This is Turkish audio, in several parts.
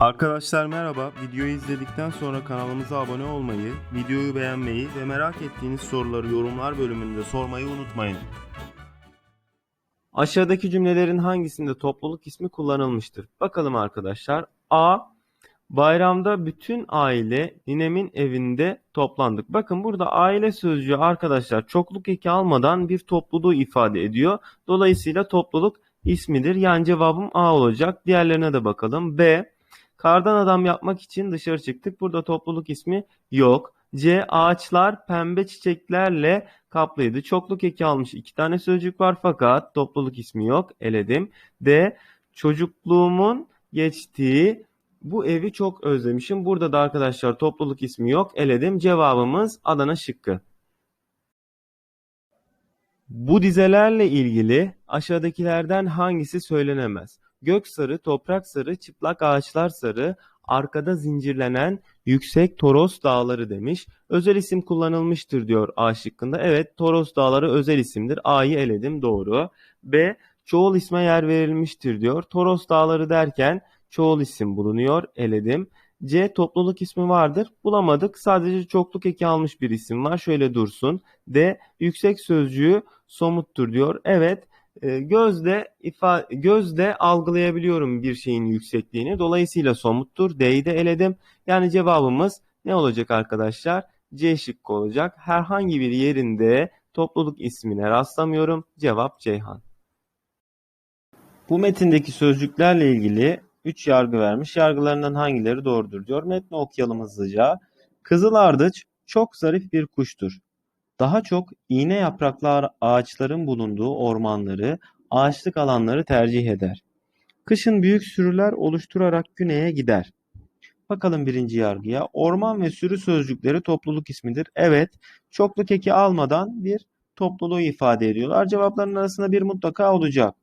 Arkadaşlar merhaba. Videoyu izledikten sonra kanalımıza abone olmayı, videoyu beğenmeyi ve merak ettiğiniz soruları yorumlar bölümünde sormayı unutmayın. Aşağıdaki cümlelerin hangisinde topluluk ismi kullanılmıştır? Bakalım arkadaşlar. A. Bayramda bütün aile ninemin evinde toplandık. Bakın burada aile sözcüğü arkadaşlar çokluk eki almadan bir topluluğu ifade ediyor. Dolayısıyla topluluk ismidir. Yani cevabım A olacak. Diğerlerine de bakalım. B. Kardan adam yapmak için dışarı çıktık. Burada topluluk ismi yok. C. Ağaçlar pembe çiçeklerle kaplıydı. Çokluk eki almış iki tane sözcük var fakat topluluk ismi yok. Eledim. D. Çocukluğumun geçtiği bu evi çok özlemişim. Burada da arkadaşlar topluluk ismi yok. Eledim. Cevabımız Adana şıkkı. Bu dizelerle ilgili aşağıdakilerden hangisi söylenemez? Gök sarı, toprak sarı, çıplak ağaçlar sarı, arkada zincirlenen yüksek Toros dağları demiş. Özel isim kullanılmıştır diyor A şıkkında. Evet Toros dağları özel isimdir. A'yı eledim doğru. B. Çoğul isme yer verilmiştir diyor. Toros dağları derken çoğul isim bulunuyor. Eledim. C. Topluluk ismi vardır. Bulamadık. Sadece çokluk eki almış bir isim var. Şöyle dursun. D. Yüksek sözcüğü somuttur diyor. Evet. E, Gözle ifa gözle algılayabiliyorum bir şeyin yüksekliğini. Dolayısıyla somuttur. D'yi de eledim. Yani cevabımız ne olacak arkadaşlar? C şıkkı olacak. Herhangi bir yerinde topluluk ismine rastlamıyorum. Cevap Ceyhan. Bu metindeki sözcüklerle ilgili 3 yargı vermiş. Yargılarından hangileri doğrudur diyor. Metni okuyalım hızlıca. Kızıl ardıç çok zarif bir kuştur. Daha çok iğne yapraklı ağaçların bulunduğu ormanları, ağaçlık alanları tercih eder. Kışın büyük sürüler oluşturarak güneye gider. Bakalım birinci yargıya. Orman ve sürü sözcükleri topluluk ismidir. Evet, çokluk eki almadan bir topluluğu ifade ediyorlar. Cevapların arasında bir mutlaka olacak.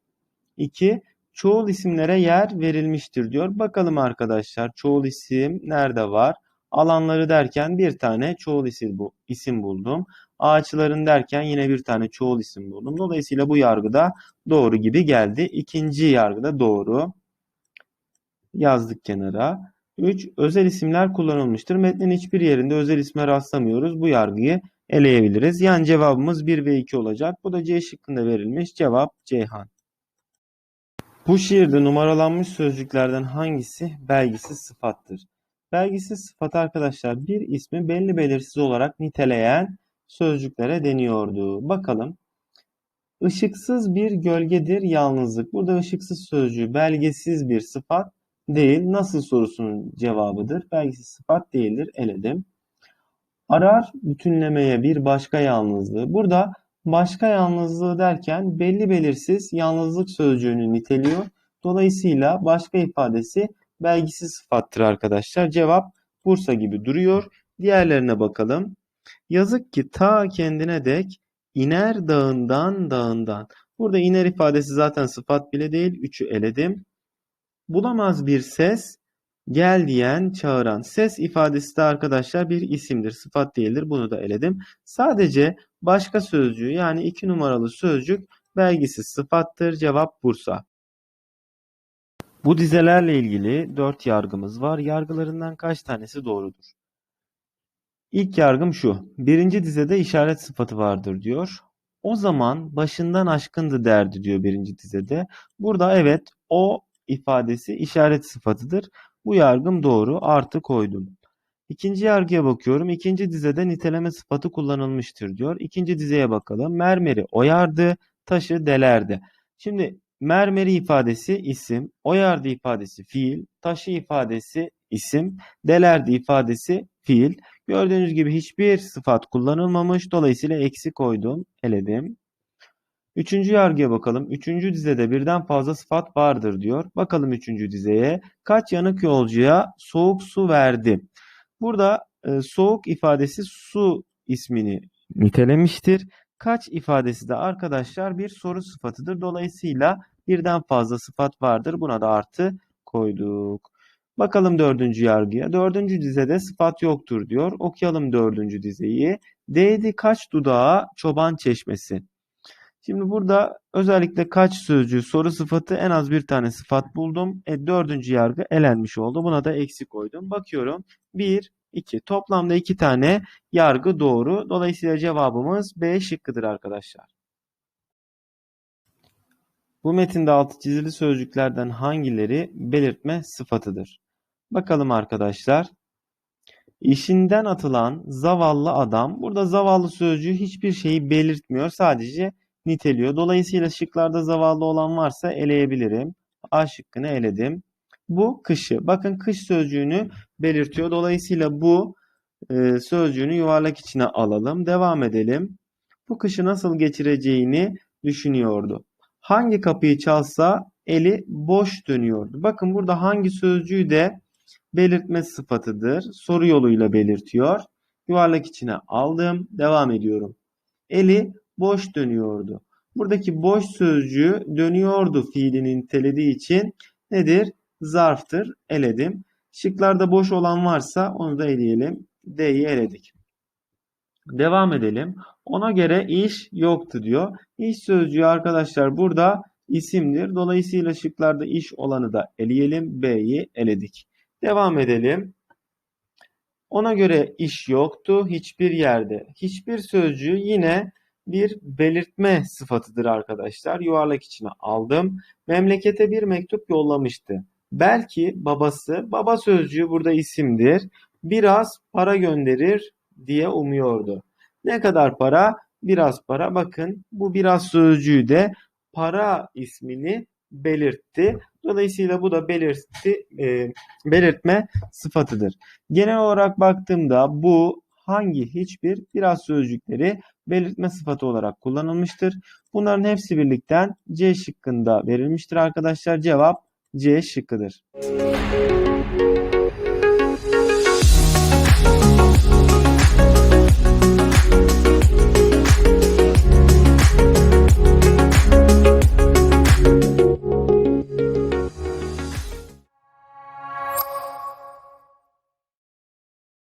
2. Çoğul isimlere yer verilmiştir diyor. Bakalım arkadaşlar çoğul isim nerede var? Alanları derken bir tane çoğul isim, bu, isim buldum. Ağaçların derken yine bir tane çoğul isim buldum. Dolayısıyla bu yargıda doğru gibi geldi. İkinci yargıda doğru. Yazdık kenara. 3. Özel isimler kullanılmıştır. Metnin hiçbir yerinde özel isme rastlamıyoruz. Bu yargıyı eleyebiliriz. Yani cevabımız 1 ve 2 olacak. Bu da C şıkkında verilmiş. Cevap Ceyhan. Bu şiirde numaralanmış sözcüklerden hangisi belgisiz sıfattır? Belgisiz sıfat arkadaşlar bir ismi belli belirsiz olarak niteleyen sözcüklere deniyordu. Bakalım. Işıksız bir gölgedir yalnızlık. Burada ışıksız sözcüğü belgesiz bir sıfat değil. Nasıl sorusunun cevabıdır. Belgisiz sıfat değildir. Eledim. Arar bütünlemeye bir başka yalnızlığı. Burada başka yalnızlığı derken belli belirsiz yalnızlık sözcüğünü niteliyor. Dolayısıyla başka ifadesi belgisiz sıfattır arkadaşlar. Cevap Bursa gibi duruyor. Diğerlerine bakalım. Yazık ki ta kendine dek iner dağından dağından. Burada iner ifadesi zaten sıfat bile değil. Üçü eledim. Bulamaz bir ses gel diyen çağıran. Ses ifadesi de arkadaşlar bir isimdir. Sıfat değildir. Bunu da eledim. Sadece başka sözcüğü yani iki numaralı sözcük belgisiz sıfattır. Cevap Bursa. Bu dizelerle ilgili dört yargımız var. Yargılarından kaç tanesi doğrudur? İlk yargım şu. Birinci dizede işaret sıfatı vardır diyor. O zaman başından aşkındı derdi diyor birinci dizede. Burada evet o ifadesi işaret sıfatıdır. Bu yargım doğru. Artı koydum. İkinci yargıya bakıyorum. İkinci dizede niteleme sıfatı kullanılmıştır diyor. İkinci dizeye bakalım. Mermeri oyardı, taşı delerdi. Şimdi mermeri ifadesi isim, oyardı ifadesi fiil, taşı ifadesi isim, delerdi ifadesi fiil. Gördüğünüz gibi hiçbir sıfat kullanılmamış. Dolayısıyla eksi koydum, eledim. Üçüncü yargıya bakalım. Üçüncü dizede birden fazla sıfat vardır diyor. Bakalım üçüncü dizeye. Kaç yanık yolcuya soğuk su verdi? Burada e, soğuk ifadesi su ismini nitelemiştir. Kaç ifadesi de arkadaşlar bir soru sıfatıdır. Dolayısıyla birden fazla sıfat vardır. Buna da artı koyduk. Bakalım dördüncü yargıya. Dördüncü dizede sıfat yoktur diyor. Okuyalım dördüncü dizeyi. Değdi kaç dudağa çoban çeşmesi. Şimdi burada özellikle kaç sözcüğü soru sıfatı en az bir tane sıfat buldum. E, dördüncü yargı elenmiş oldu. Buna da eksi koydum. Bakıyorum. 1, 2. Toplamda 2 tane yargı doğru. Dolayısıyla cevabımız B şıkkıdır arkadaşlar. Bu metinde altı çizili sözcüklerden hangileri belirtme sıfatıdır? Bakalım arkadaşlar. İşinden atılan zavallı adam. Burada zavallı sözcüğü hiçbir şeyi belirtmiyor. Sadece niteliyor. Dolayısıyla şıklarda zavallı olan varsa eleyebilirim. A şıkkını eledim. Bu kışı. Bakın kış sözcüğünü belirtiyor. Dolayısıyla bu e, sözcüğünü yuvarlak içine alalım. Devam edelim. Bu kışı nasıl geçireceğini düşünüyordu. Hangi kapıyı çalsa eli boş dönüyordu. Bakın burada hangi sözcüğü de belirtme sıfatıdır. Soru yoluyla belirtiyor. Yuvarlak içine aldım. Devam ediyorum. Eli boş dönüyordu. Buradaki boş sözcüğü dönüyordu fiilini nitelediği için nedir? Zarftır. Eledim. Şıklarda boş olan varsa onu da eleyelim. D'yi eledik. Devam edelim. Ona göre iş yoktu diyor. İş sözcüğü arkadaşlar burada isimdir. Dolayısıyla şıklarda iş olanı da eleyelim. B'yi eledik. Devam edelim. Ona göre iş yoktu hiçbir yerde. Hiçbir sözcüğü yine bir belirtme sıfatıdır arkadaşlar. Yuvarlak içine aldım. Memlekete bir mektup yollamıştı. Belki babası, baba sözcüğü burada isimdir. Biraz para gönderir diye umuyordu. Ne kadar para? Biraz para. Bakın bu biraz sözcüğü de para ismini belirtti. Dolayısıyla bu da belirtti, e, belirtme sıfatıdır. Genel olarak baktığımda bu hangi hiçbir biraz sözcükleri belirtme sıfatı olarak kullanılmıştır. Bunların hepsi birlikten C şıkkında verilmiştir arkadaşlar. Cevap C şıkkıdır.